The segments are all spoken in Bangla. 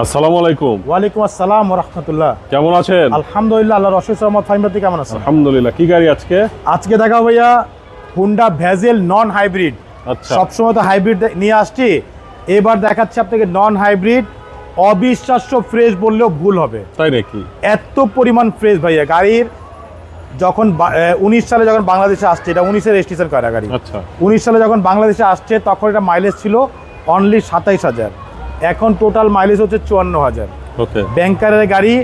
আসসালামু আলাইকুম। ওয়ালাইকুম আসসালাম রহমতুল্লাহ। কেমন আছেন? আলহামদুলিল্লাহ আল্লাহ রশিদ রহমদ ফাইমাতি কেমন আছেন? আলহামদুলিল্লাহ কি গাড়ি আজকে? আজকে দেখা ভাইয়া হুন্ডা ভ্যাজেল নন হাইব্রিড। আচ্ছা। সবসময় তো হাইব্রিড নিয়ে আসছি। এবার দেখাচ্ছি আপনাকে নন হাইব্রিড অবিশ্বাস্য ফ্রেশ বললেও ভুল হবে। তাই নাকি? এত পরিমাণ ফ্রেশ ভাইয়া গাড়ির। যখন উনিশ সালে যখন বাংলাদেশে আসছে এটা উনিশে রেজিস্ট্রেশন করা গাড়ি। আচ্ছা। উনিশ সালে যখন বাংলাদেশে আসছে তখন এটা মাইলেজ ছিল অনলি সাতাইশ হাজার। এখন টোটাল মাইলেজ হচ্ছে চুয়ান্ন হাজার। ব্যাংকারের গাড়ি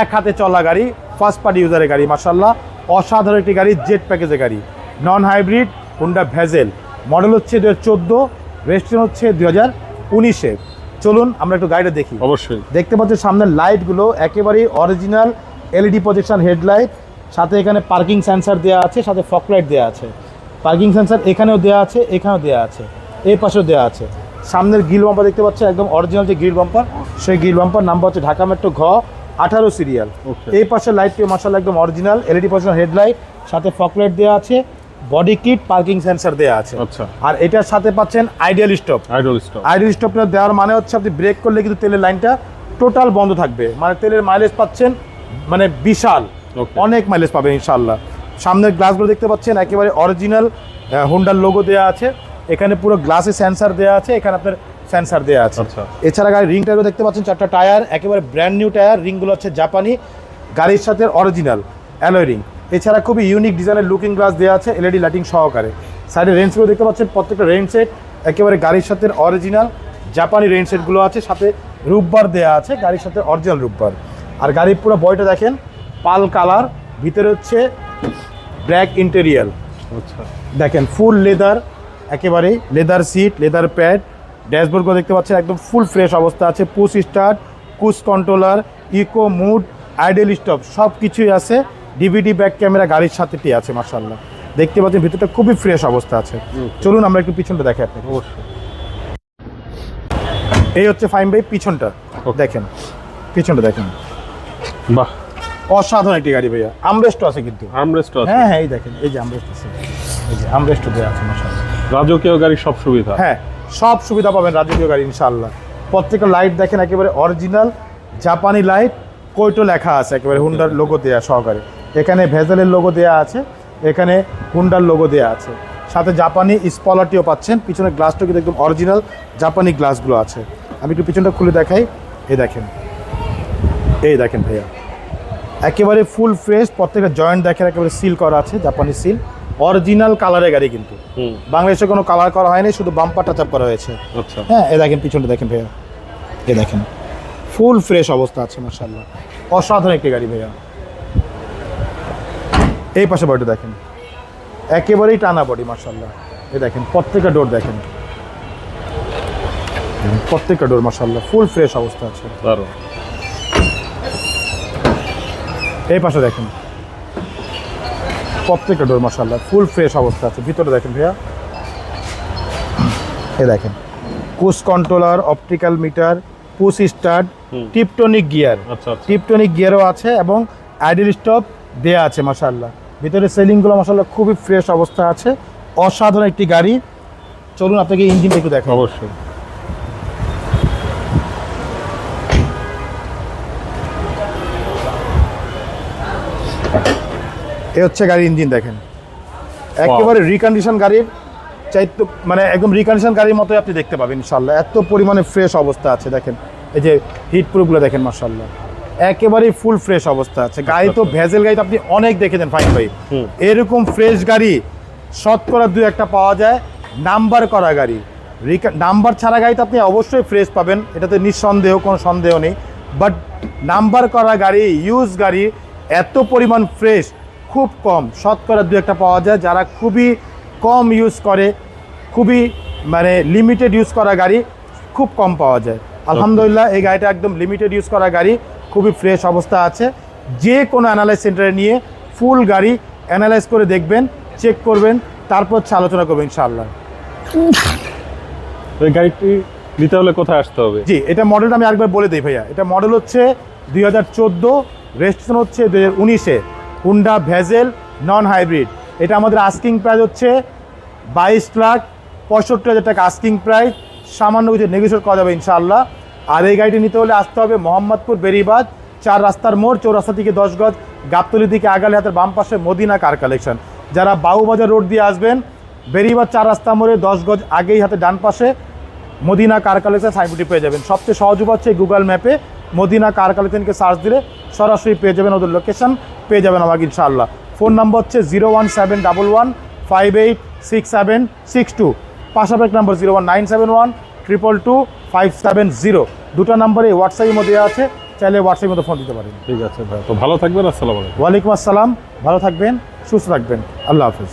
এক হাতে চলা গাড়ি ফার্স্ট পার্টি ইউজারের গাড়ি মার্শাল্লাহ অসাধারণ একটি গাড়ি জেট প্যাকেজের গাড়ি। Non hybrid Honda Vezel model হচ্ছে দু হাজার চোদ্দ রেজিস্ট্রেশন হচ্ছে দু হাজার উনিশে। চলুন আমরা একটু গাড়িটা দেখি। অবশ্যই। দেখতে পাচ্ছি সামনের লাইটগুলো একেবারেই অরিজিনাল এলইডি প্রজেকশন হেডলাইট সাথে এখানে পার্কিং সেন্সার দেওয়া আছে সাথে ফক লাইট দেওয়া আছে। পার্কিং সেন্সার এখানেও দেওয়া আছে এখানেও দেওয়া আছে। এই পাশেও দেওয়া আছে। সামনের গিল বাম্পার দেখতে পাচ্ছেন একদম অরিজিনাল যে গিল বাম্পার সেই গিল বাম্পার নাম্বার হচ্ছে ঢাকা মেট্রো ঘ আঠারো সিরিয়াল. এই পাশের লাইটটি মার্শাল একদম অরিজিনাল এলইডি প্রজেকশন হেডলাইট সাথে ফক লাইট দেওয়া আছে বডি কিট পার্কিং সেন্সার দেওয়া আছে। আচ্ছা। আর এটার সাথে পাচ্ছেন idle stop idle stop idle স্টপটা দেওয়ার মানে হচ্ছে আপনি ব্রেক করলে কিন্তু তেলের লাইনটা টোটাল বন্ধ থাকবে। মানে তেলের মাইলেজ পাচ্ছেন মানে বিশাল. অনেক মাইলেজ পাবেন ইনশাল্লাহ সামনের গ্লাসগুলো দেখতে পাচ্ছেন একেবারে অরিজিনাল হোন্ডার লোগো দেওয়া আছে। এখানে পুরো গ্লাসে সেন্সার দেওয়া আছে এখানে আপনার সেন্সার দেওয়া আছে। আচ্ছা। এছাড়া গাড়ির রিং টায়ারও দেখতে পাচ্ছেন চারটা টায়ার একেবারে ব্র্যান্ড নিউ টায়ার রিংগুলো হচ্ছে জাপানি গাড়ির সাথে অরিজিনাল অ্যালয় রিং এছাড়া খুবই ইউনিক ডিজাইনের লুকিং গ্লাস দেওয়া আছে এলইডি লাইটিং সহকারে। সাইডে রেঞ্জগুলো দেখতে পাচ্ছেন প্রত্যেকটা রেঞ্জ সেট একেবারে গাড়ির সাথে অরিজিনাল জাপানি রেঞ্জ সেটগুলো আছে সাথে রূপবার দেওয়া আছে গাড়ির সাথে অরিজিনাল রূপবার। আর গাড়ির পুরো বয়টা দেখেন পাল কালার ভিতরে হচ্ছে ব্ল্যাক ইন্টেরিয়াল আচ্ছা। দেখেন ফুল লেদার একেবারে লেদার সিট লেদার প্যাড ড্যাশবোর্ডগুলো দেখতে পাচ্ছেন একদম ফুল ফ্রেশ অবস্থা আছে push start cruise controller eco mode idle stop সব কিছুই আছে ডিভিডি ব্যাক ক্যামেরা গাড়ির সাথেটি আছে মার্শাল্লাহ দেখতে পাচ্ছেন ভিতরটা খুবই ফ্রেশ অবস্থা আছে। চলুন আমরা একটু পিছনটা দেখে আপনাকে। অবশ্যই। এই হচ্ছে ফাইন ভাই পিছনটা. দেখেন পিছনটা দেখেন। বাহ। অসাধারণ একটি গাড়ি ভাইয়া। আমরেস্টও আছে কিন্তু। আর্মরেস্ট আছে। হ্যাঁ হ্যাঁ এই দেখেন এই যে আমরেস্ট আছে। এই যে আমরেস্টও দেওয়া আছে মার্শাল্লাহ রাজকীয় গাড়ির সব সুবিধা। হ্যাঁ সব সুবিধা পাবেন রাজকীয় গাড়ি ইনশাল্লাহ প্রত্যেকটা লাইট দেখেন একেবারে অরিজিনাল জাপানি লাইট কৈটো লেখা আছে একেবারে হুন্ডার লোগো দেওয়া সহকারে। এখানে ভেজালের লোগো দেওয়া আছে এখানে হুন্ডার লোগো দেওয়া আছে। সাথে জাপানি স্পলারটিও পাচ্ছেন পিছনে গ্লাসটা কিন্তু একদম অরিজিনাল জাপানি গ্লাসগুলো আছে। আমি একটু পিছনটা খুলে দেখাই এই দেখেন। এই দেখেন ভাইয়া। একেবারে ফুল ফ্রেশ প্রত্যেকটা জয়েন্ট দেখেন একেবারে সিল করা আছে জাপানি সিল অরিজিনাল কালারের গাড়ি কিন্তু। হুম। বাংলাদেশে কোনো কালার করা হয়নি শুধু বাম্পার টাচ আপ করা হয়েছে। আচ্ছা। হ্যাঁ এ দেখেন পিছনটা দেখেন ভাইয়া। এ দেখেন। ফুল ফ্রেশ অবস্থা আছে মার্শাল্লাহ অসাধারণ একটি গাড়ি ভাইয়া। এই পাশে বডিটা দেখেন। একেবারেই টানা বডি মার্শাল্লাহ এ দেখেন প্রত্যেকটা ডোর দেখেন। প্রত্যেকটা ডোর মার্শাল্লাহ ফুল ফ্রেশ অবস্থা আছে। এই পাশে দেখেন। প্রত্যেকটা ডোর মার্শাল্লাহ ফুল ফ্রেশ অবস্থা আছে। ভিতরে দেখেন ভাইয়া। এ দেখেন। Cruise controller optical meter push start tiptronic gear. আচ্ছা আচ্ছা। টিপটনিক গিয়ারও আছে এবং আইডল স্টপ দেয়া আছে মাসাল্লাহ ভিতরে সেলিংগুলো মাসাল্লাহ খুবই ফ্রেশ অবস্থা আছে। অসাধারণ একটি গাড়ি। চলুন আপনাকে ইঞ্জিনটা একটু দেখেন অবশ্যই। এ হচ্ছে গাড়ির ইঞ্জিন দেখেন। একেবারে রিকন্ডিশন গাড়ির চাইতো মানে একদম রিকন্ডিশন গাড়ির মতোই আপনি দেখতে পাবেন ইনশাল্লাহ এত পরিমাণে ফ্রেশ অবস্থা আছে দেখেন। এই যে হিট প্রুফগুলো দেখেন মার্শাল্লাহ একেবারেই ফুল ফ্রেশ অবস্থা আছে। গাড়ি তো ভেজেল গাড়ি তো আপনি অনেক দেখেছেন ফাইন ভাই। এরকম ফ্রেশ গাড়ি শতকরা দু একটা পাওয়া যায় নাম্বার করা গাড়ি। নাম্বার ছাড়া গাড়ি তো আপনি অবশ্যই ফ্রেশ পাবেন এটাতে নিঃসন্দেহ কোনো সন্দেহ নেই। বাট নাম্বার করা গাড়ি ইউজ গাড়ি এত পরিমাণ ফ্রেশ খুব কম। শতকরা দু একটা পাওয়া যায় যারা খুবই কম ইউজ করে খুবই মানে লিমিটেড ইউজ করা গাড়ি খুব কম পাওয়া যায়। আলহামদুলিল্লাহ এই গাড়িটা একদম লিমিটেড ইউজ করা গাড়ি খুবই ফ্রেশ অবস্থা আছে। যে কোনো অ্যানালাইজ সেন্টারে নিয়ে ফুল গাড়ি অ্যানালাইজ করে দেখবেন চেক করবেন তারপর হচ্ছে আলোচনা করবেন ইনশাআল্লাহ। এই গাড়িটি নিতে হলে কোথায় আসতে হবে? জি এটা মডেলটা আমি আরেকবার বলে দিই ভাইয়া। এটা মডেল হচ্ছে দুই হাজার চোদ্দ রেজিস্ট্রেশন হচ্ছে দুই হাজার উনিশে। Honda Vezel non hybrid. এটা আমাদের আস্কিং প্রাইস হচ্ছে বাইশ লাখ পঁয়ষট্টি হাজার টাকা আস্কিং প্রাইস সামান্য কিছু নেগোসিয়েট করা যাবে ইনশাআল্লাহ। আর এই গাড়িটি নিতে হলে আসতে হবে মোহাম্মদপুর বেরিবাদ, চার রাস্তার মোড়, চৌরাস্তা থেকে দশ গজ, গাবতলির দিকে আগালে হাতের বাম পাশে মদিনা কার কালেকশন যারা বাউবাজার রোড দিয়ে আসবেন, বেরিবাদ চার রাস্তা মোড়ে দশ গজ আগেই হাতে ডান পাশে মদিনা কার কালেকশন সাইনবোর্ডটি পেয়ে যাবেন। সবচেয়ে সহজ উপায় হচ্ছে গুগল ম্যাপে মদিনা কার কালেকশনকে সার্চ দিলে সরাসরি পেয়ে যাবেন ওদের লোকেশান পেয়ে যাবেন আমাকে ইনশাআল্লাহ। ফোন নাম্বার হচ্ছে zero one seven double one five eight six seven six two পাশাপাশি number zero one nine seven one triple two five seven zero দুটো নাম্বারে হোয়াটসঅ্যাপের মধ্যে আছে চাইলে হোয়াটসঅ্যাপের মধ্যে ফোন দিতে পারেন। ঠিক আছে ভাই তো ভালো থাকবেন আসসালাম আলাইকুম। ওয়ালাইকুম আসসালাম ভালো থাকবেন সুস্থ থাকবেন। আল্লাহ হাফিজ।